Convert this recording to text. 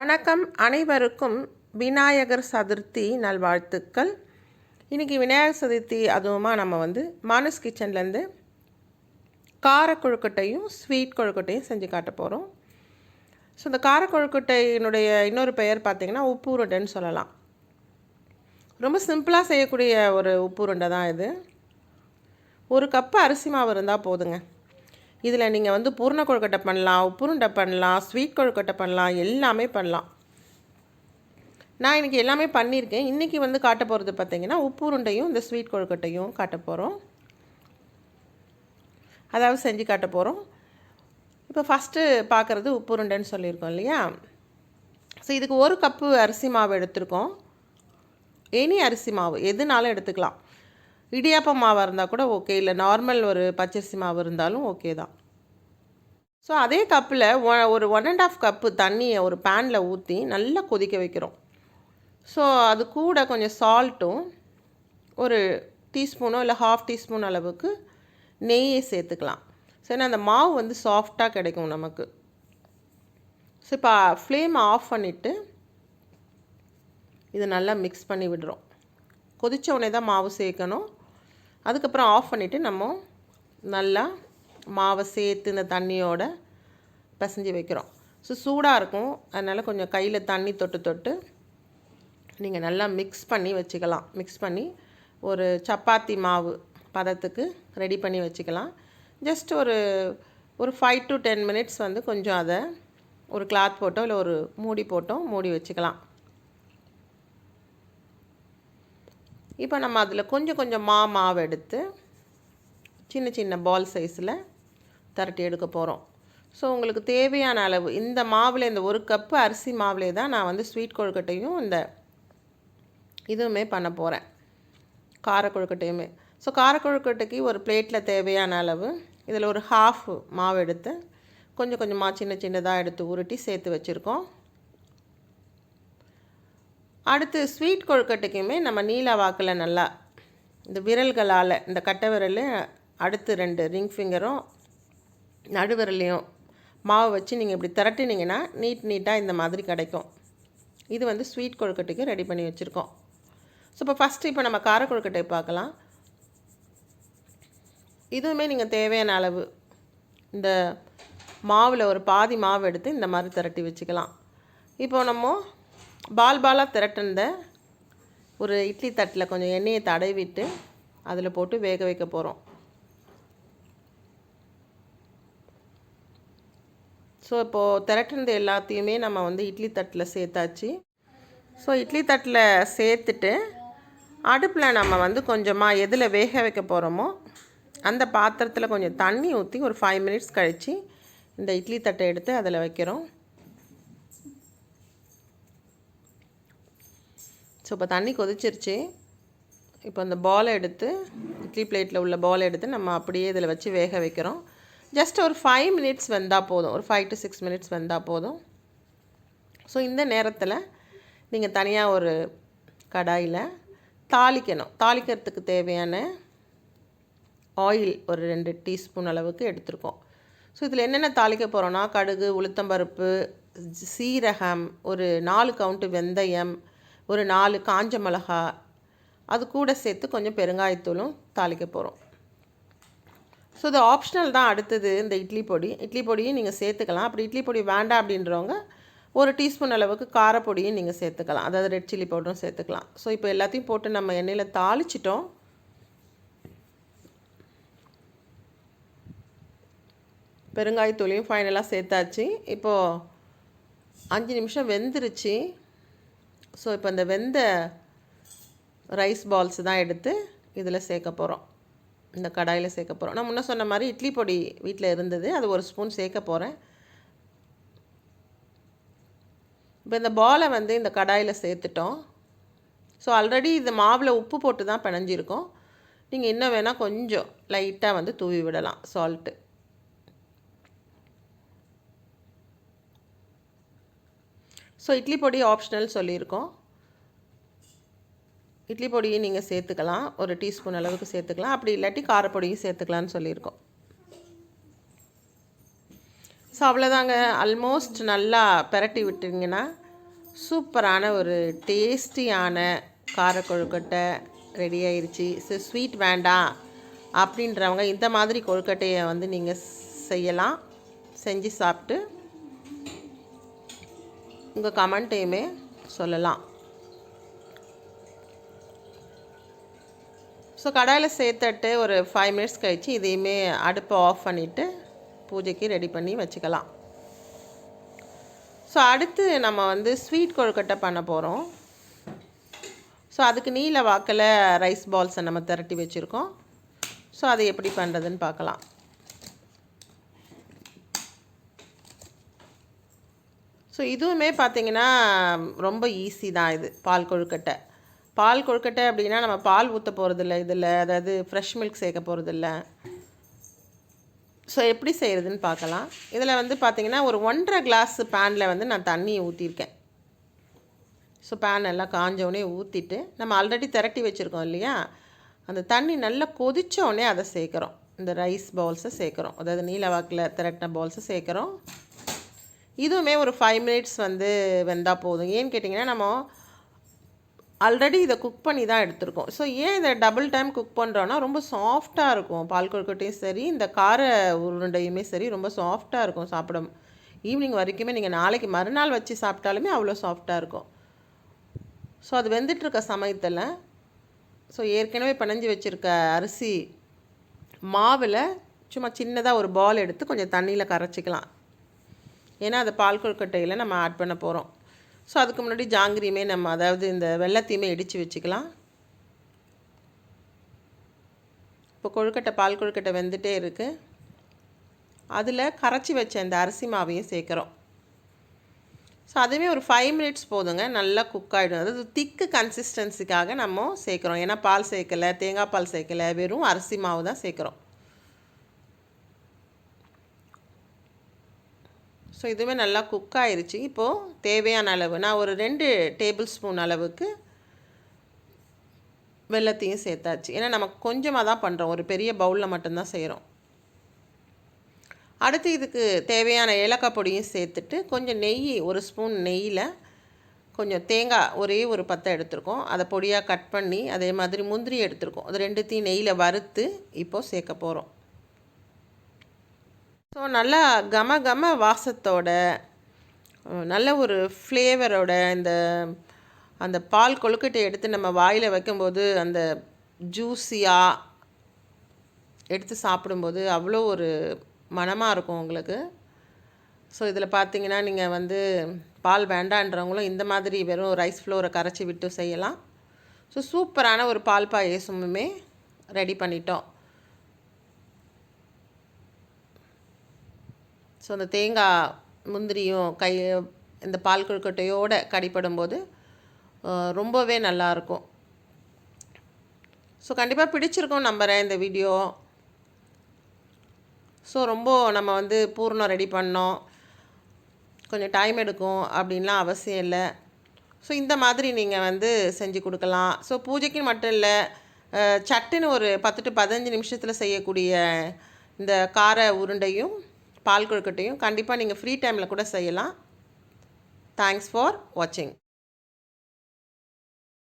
வணக்கம். அனைவருக்கும் விநாயகர் சதுர்த்தி நல்வாழ்த்துக்கள். இன்றைக்கி விநாயகர் சதுர்த்தி அதுவுமா நம்ம வந்து மானஸ் கிச்சன்லேருந்து கார கொழுக்கட்டையும் ஸ்வீட் கொழுக்கட்டையும் செஞ்சு காட்ட போகிறோம் ஸோ இந்த கார கொழுக்கட்டையினுடைய இன்னொரு பெயர் பார்த்திங்கன்னா உப்பு உருண்டைன்னு சொல்லலாம். ரொம்ப சிம்பிளாக செய்யக்கூடிய ஒரு உப்பு உருண்டை தான் இது. ஒரு கப்பு அரிசி மாவு இருந்தால் போதுங்க. இதில் நீங்கள் வந்து பூர்ண கொழுக்கட்டை பண்ணலாம் உப்புருண்டை பண்ணலாம் ஸ்வீட் கொழுக்கட்டை பண்ணலாம் எல்லாமே பண்ணலாம். நான் இன்றைக்கி எல்லாமே பண்ணியிருக்கேன். இன்றைக்கி வந்து காட்ட போகிறது பார்த்தீங்கன்னா உப்புருண்டையும் இந்த ஸ்வீட் கொழுக்கட்டையும் காட்ட போகிறோம். அதாவது செஞ்சு காட்ட போகிறோம். இப்போ ஃபஸ்ட்டு பார்க்குறது உப்புருண்டைன்னு சொல்லியிருக்கோம் இல்லையா? ஸோ இதுக்கு ஒரு கப்பு அரிசி மாவு எடுத்திருக்கோம். எனி அரிசி மாவு எதுனாலும் எடுத்துக்கலாம். இடியாப்பம் மாவாக இருந்தால் கூட ஓகே இல்லை நார்மல் ஒரு பச்சரிசி மாவு இருந்தாலும் ஓகே தான். ஸோ அதே கப்பில் ஒரு ஒன் அண்ட் ஆஃப் கப்பு தண்ணியை ஒரு பேனில் ஊற்றி நல்லா கொதிக்க வைக்கிறோம். ஸோ அது கூட கொஞ்சம் சால்ட்டும் ஒரு டீஸ்பூனோ இல்லை ஹாஃப் டீஸ்பூன் அளவுக்கு நெய்யை சேர்த்துக்கலாம். சரி அந்த மாவு வந்து சாஃப்டாக கிடைக்கும் நமக்கு. ஸோ இப்போ ஃப்ளேம் ஆஃப் பண்ணிவிட்டு இதை நல்லா மிக்ஸ் பண்ணி விடுறோம். கொதித்த உடனே தான் மாவு சேர்க்கணும். அதுக்கப்புறம் ஆஃப் பண்ணிவிட்டு நம்ம நல்லா மாவை சேர்த்து இந்த தண்ணியோட பிசைஞ்சு வைக்கிறோம். ஸோ சூடாக இருக்கும். அதனால் கொஞ்சம் கையில் தண்ணி தொட்டு தொட்டு நீங்கள் நல்லா மிக்ஸ் பண்ணி வச்சுக்கலாம். மிக்ஸ் பண்ணி ஒரு சப்பாத்தி மாவு பதத்துக்கு ரெடி பண்ணி வச்சுக்கலாம். ஜஸ்ட் ஒரு ஒரு ஃபைவ் டு டென் மினிட்ஸ் வந்து கொஞ்சம் அதை ஒரு கிளாத் போட்டோ இல்லை ஒரு மூடி போட்டோ மூடி வச்சுக்கலாம். இப்போ நம்ம அதில் கொஞ்சம் கொஞ்சம் மா மாவு எடுத்து சின்ன சின்ன பால் சைஸில் திரட்டி எடுக்க போகிறோம். ஸோ உங்களுக்கு தேவையான அளவு இந்த மாவில் இந்த ஒரு கப்பு அரிசி மாவிலே தான் நான் வந்து ஸ்வீட் கொழுக்கட்டையும் இந்த இதுவுமே பண்ண போகிறேன். கார கொழுக்கட்டையுமே ஸோ கார கொழுக்கட்டைக்கு ஒரு பிளேட்டில் தேவையான அளவு இதில் ஒரு ஹாஃப் மாவு எடுத்து கொஞ்சம் கொஞ்சமாக சின்ன சின்னதாக எடுத்து உருட்டி சேர்த்து வச்சுருக்கோம். அடுத்து ஸ்வீட் கொழுக்கட்டைக்குமே நம்ம நீல வாக்கில் நல்லா இந்த விரல்களால் இந்த கட்டை விரல் அடுத்து ரெண்டு ரிங் ஃபிங்கரும் நடுவிரலையும் மாவு வச்சு நீங்கள் இப்படி திரட்டினீங்கன்னா நீட் நீட்டாக இந்த மாதிரி கிடைக்கும். இது வந்து ஸ்வீட் கொழுக்கட்டைக்கு ரெடி பண்ணி வச்சுருக்கோம். ஸோ இப்போ ஃபஸ்ட்டு இப்போ நம்ம கார கொழுக்கட்டை பார்க்கலாம். இதுவுமே நீங்கள் தேவையான அளவு இந்த மாவில் ஒரு பாதி மாவு எடுத்து இந்த மாதிரி திரட்டி வச்சுக்கலாம். இப்போ நம்ம பால் பாலாக திரட்டுந்த ஒரு இட்லி தட்டில் கொஞ்சம் எண்ணெயை தடவிட்டு அதில் போட்டு வேக வைக்க போகிறோம். ஸோ இப்போது திரட்டினது எல்லாத்தையுமே நம்ம வந்து இட்லி தட்டில் சேர்த்தாச்சு. ஸோ இட்லி தட்டில் சேர்த்துட்டு அடுப்பில் நம்ம வந்து கொஞ்சமாக எதில் வேக வைக்க போகிறோமோ அந்த பாத்திரத்தில் கொஞ்சம் தண்ணி ஊற்றி ஒரு ஃபைவ் மினிட்ஸ் கழித்து இந்த இட்லி தட்டை எடுத்து அதில் வைக்கிறோம். ஸோ இப்போ தண்ணி கொதிச்சிருச்சு. இப்போ அந்த பாலை எடுத்து இட்லி பிளேட்டில் உள்ள பாலை எடுத்து நம்ம அப்படியே இதில் வச்சு வேக வைக்கிறோம். ஜஸ்ட் ஒரு ஃபைவ் மினிட்ஸ் வெந்தால் போதும். ஒரு ஃபைவ் டு சிக்ஸ் மினிட்ஸ் வந்தால் போதும். ஸோ இந்த நேரத்தில் நீங்கள் தனியாக ஒரு கடாயில் தாளிக்கணும். தாளிக்கிறதுக்கு தேவையான ஆயில் ஒரு ரெண்டு டீஸ்பூன் அளவுக்கு எடுத்திருக்கோம். ஸோ இதில் என்னென்ன தாளிக்க போகிறோன்னா கடுகு உளுத்தம்பருப்பு சீரகம் ஒரு நாலு கவுண்ட்டு வெந்தயம் ஒரு நாலு காஞ்ச மிளகா அது கூட சேர்த்து கொஞ்சம் பெருங்காயத்தூளும் தாளிக்க போகிறோம் ஸோ இது ஆப்ஷனல் தான் அடுத்தது இந்த இட்லி பொடி. இட்லி பொடியும் நீங்கள் சேர்த்துக்கலாம். அப்படி இட்லி பொடி வேண்டாம் அப்படின்றவங்க ஒரு டீஸ்பூன் அளவுக்கு காரப்பொடியும் நீங்கள் சேர்த்துக்கலாம். அதாவது ரெட் சில்லி பவுடரும் சேர்த்துக்கலாம். ஸோ இப்போ எல்லாத்தையும் போட்டு நம்ம எண்ணெயில் தாளிச்சிட்டோம். பெருங்காயத்தூளையும் ஃபைனலாக சேர்த்தாச்சு. இப்போது அஞ்சு நிமிஷம் வெந்துருச்சு. ஸோ இப்போ இந்த வெந்த ரைஸ் பால்ஸ் தான் எடுத்து இதில் சேர்க்க போகிறோம் இந்த கடாயில் சேர்க்க போகிறோம் நான் முன்ன சொன்ன மாதிரி இட்லி பொடி வீட்டில் இருந்தது. அது ஒரு ஸ்பூன் சேர்க்க போகிறேன் இப்போ இந்த பாலை வந்து இந்த கடாயில் சேர்த்துட்டோம். ஸோ ஆல்ரெடி இந்த மாவில் உப்பு போட்டு தான் பிணைஞ்சிருக்கோம். நீங்கள் இன்னும் வேணால் கொஞ்சம் லைட்டாக வந்து தூவி விடலாம். சால்ட்டு ஸோ இட்லி பொடி ஆப்ஷனல் சொல்லியிருக்கோம். இட்லி பொடியும் நீங்கள் சேர்த்துக்கலாம். ஒரு டீஸ்பூன் அளவுக்கு சேர்த்துக்கலாம். அப்படி இல்லாட்டி காரப்பொடியும் சேர்த்துக்கலான்னு சொல்லியிருக்கோம். ஸோ அவ்வளோதாங்க ஆல்மோஸ்ட் நல்லா பெரட்டி விட்டிங்கன்னா சூப்பரான ஒரு டேஸ்டியான கார கொழுக்கட்டை ரெடி ஆயிடுச்சு ஸோ ஸ்வீட் வேண்டாம் அப்படின்றவங்க இந்த மாதிரி கொழுக்கட்டையை வந்து நீங்கள் செய்யலாம். செஞ்சு சாப்பிட்டு உங்கள் கமெண்ட்டையுமே சொல்லலாம். ஸோ கடாயில் சேர்த்துட்டு ஒரு ஃபைவ் மினிட்ஸ் கழித்து இதையுமே அடுப்பை ஆஃப் பண்ணிவிட்டு பூஜைக்கு ரெடி பண்ணி வச்சுக்கலாம். ஸோ அடுத்து நம்ம வந்து ஸ்வீட் கொழுக்கட்டை பண்ண போகிறோம் ஸோ அதுக்கு நீல வாக்கில் ரைஸ் பால்ஸை நம்ம திரட்டி வச்சுருக்கோம். ஸோ அதை எப்படி பண்ணுறதுன்னு பார்க்கலாம். ஸோ இதுவுமே பார்த்திங்கன்னா ரொம்ப ஈஸி தான் இது பால் கொழுக்கட்டை. பால் கொழுக்கட்டை அப்படின்னா நம்ம பால் ஊற்ற போகிறதில்ல இதில் அதாவது ஃப்ரெஷ் மில்க் சேர்க்க போகிறதில்ல ஸோ எப்படி செய்கிறதுன்னு பார்க்கலாம். இதில் வந்து பார்த்திங்கன்னா ஒரு ஒன்றரை கிளாஸ் பேனில் வந்து நான் தண்ணி ஊற்றிருக்கேன் ஸோ பேன் எல்லாம் காஞ்சோடனே ஊற்றிட்டு நம்ம ஆல்ரெடி திரட்டி வச்சுருக்கோம் இல்லையா? அந்த தண்ணி நல்லா கொதித்தோடனே அதை சேர்க்குறோம். இந்த ரைஸ் பவுல்ஸை சேர்க்குறோம். அதாவது நீலவாக்கில் திரட்டின பவுல்ஸை சேர்க்குறோம். இதுவுமே ஒரு ஃபைவ் மினிட்ஸ் வந்து வெந்தால் போதும். ஏன்னு கேட்டிங்கன்னா நம்ம ஆல்ரெடி இதை குக் பண்ணி தான் எடுத்திருக்கோம். ஸோ ஏன் இதை டபுள் டைம் குக் பண்ணுறோன்னா ரொம்ப சாஃப்டாக இருக்கும். பால் கொழுக்கட்டையும் சரி இந்த கார உருண்டையுமே சரி ரொம்ப சாஃப்டாக இருக்கும் சாப்பிட ஈவினிங் வரைக்குமே நீங்கள் நாளைக்கு மறுநாள் வச்சு சாப்பிட்டாலுமே அவ்வளோ சாஃப்டாக இருக்கும். ஸோ அது வெந்துட்டுருக்க சமயத்தில் ஸோ ஏற்கனவே பிணைஞ்சி வச்சுருக்க அரிசி மாவில் சும்மா சின்னதாக ஒரு பால் எடுத்து கொஞ்சம் தண்ணியில் கரைச்சிக்கலாம். ஏன்னா அதை பால் கொழுக்கட்டையில் நம்ம ஆட் பண்ண போகிறோம் ஸோ அதுக்கு முன்னாடி ஜாங்கிரியுமே நம்ம அதாவது இந்த வெள்ளத்தையுமே இடித்து வச்சுக்கலாம். இப்போ கொழுக்கட்டை பால் கொழுக்கட்டை வெந்துட்டே இருக்குது அதில் கரைச்சி வச்ச இந்த அரிசி மாவையும் சேர்க்குறோம். ஸோ அதுவுமே ஒரு ஃபைவ் மினிட்ஸ் போதுங்க. நல்லா குக் ஆகிடும் அதாவது திக்கு கன்சிஸ்டன்சிக்காக நம்ம சேர்க்குறோம். ஏன்னா பால் சேர்க்கலை தேங்காய் பால் சேர்க்கலை வெறும் அரிசி மாவு தான் சேர்க்குறோம். ஸோ இதுவுமே நல்லா குக் ஆயிடுச்சு இப்போது தேவையான அளவு நான் ஒரு ரெண்டு டேபிள் ஸ்பூன் அளவுக்கு வெள்ளத்தையும் சேர்த்தாச்சு. ஏன்னா நம்ம கொஞ்சமாக தான் பண்ணுறோம் ஒரு பெரிய பவுலில் மட்டும்தான் செய்கிறோம் அடுத்து இதுக்கு தேவையான ஏலக்காய் பொடியும் சேர்த்துட்டு கொஞ்சம் நெய் ஒரு ஸ்பூன் நெய்யில் கொஞ்சம் தேங்காய் ஒரே ஒரு பத்தை எடுத்திருக்கோம். அதை பொடியாக கட் பண்ணி அதே மாதிரி முந்திரி எடுத்திருக்கோம். அது ரெண்டுத்தையும் நெய்யில் வறுத்து இப்போது சேர்க்க போகிறோம் ஸோ நல்லா கம கம வாசத்தோட நல்ல ஒரு ஃப்ளேவரோட இந்த அந்த பால் கொழுக்கட்டை எடுத்து நம்ம வாயில் வைக்கும்போது அந்த ஜூஸியாக எடுத்து சாப்பிடும்போது அவ்வளோ ஒரு மனமாக இருக்கும் உங்களுக்கு. ஸோ இதில் பார்த்தீங்கன்னா நீங்கள் வந்து பால் வேண்டான்றவங்களும் இந்த மாதிரி வெறும் ரைஸ் ஃப்ளோரை கரைச்சி விட்டு செய்யலாம். ஸோ சூப்பரான ஒரு பால் பாயசமுமே ரெடி பண்ணிட்டோம். ஸோ அந்த தேங்காய் முந்திரியும் கை இந்த பால் கொழுக்கட்டையோடு கடிப்படும் போது ரொம்பவே நல்லாயிருக்கும். ஸோ கண்டிப்பாக பிடிச்சிருக்கோம் நம்புகிறேன் இந்த வீடியோ. ஸோ ரொம்ப நம்ம வந்து பூர்ணம் ரெடி பண்ணோம். கொஞ்சம் டைம் எடுக்கும் அப்படின்லாம் அவசியம் இல்லை. ஸோ இந்த மாதிரி நீங்கள் வந்து செஞ்சு கொடுக்கலாம். ஸோ பூஜைக்கு மட்டும் இல்லை சட்டுன்னு ஒரு பத்து டு பதினஞ்சு நிமிஷத்தில் செய்யக்கூடிய இந்த கார உருண்டையும் பால் கொழுக்கட்டையும் கண்டிப்பாக நீங்கள் ஃப்ரீ டைமில் கூட செய்யலாம். தேங்க்ஸ் ஃபார் வாட்சிங்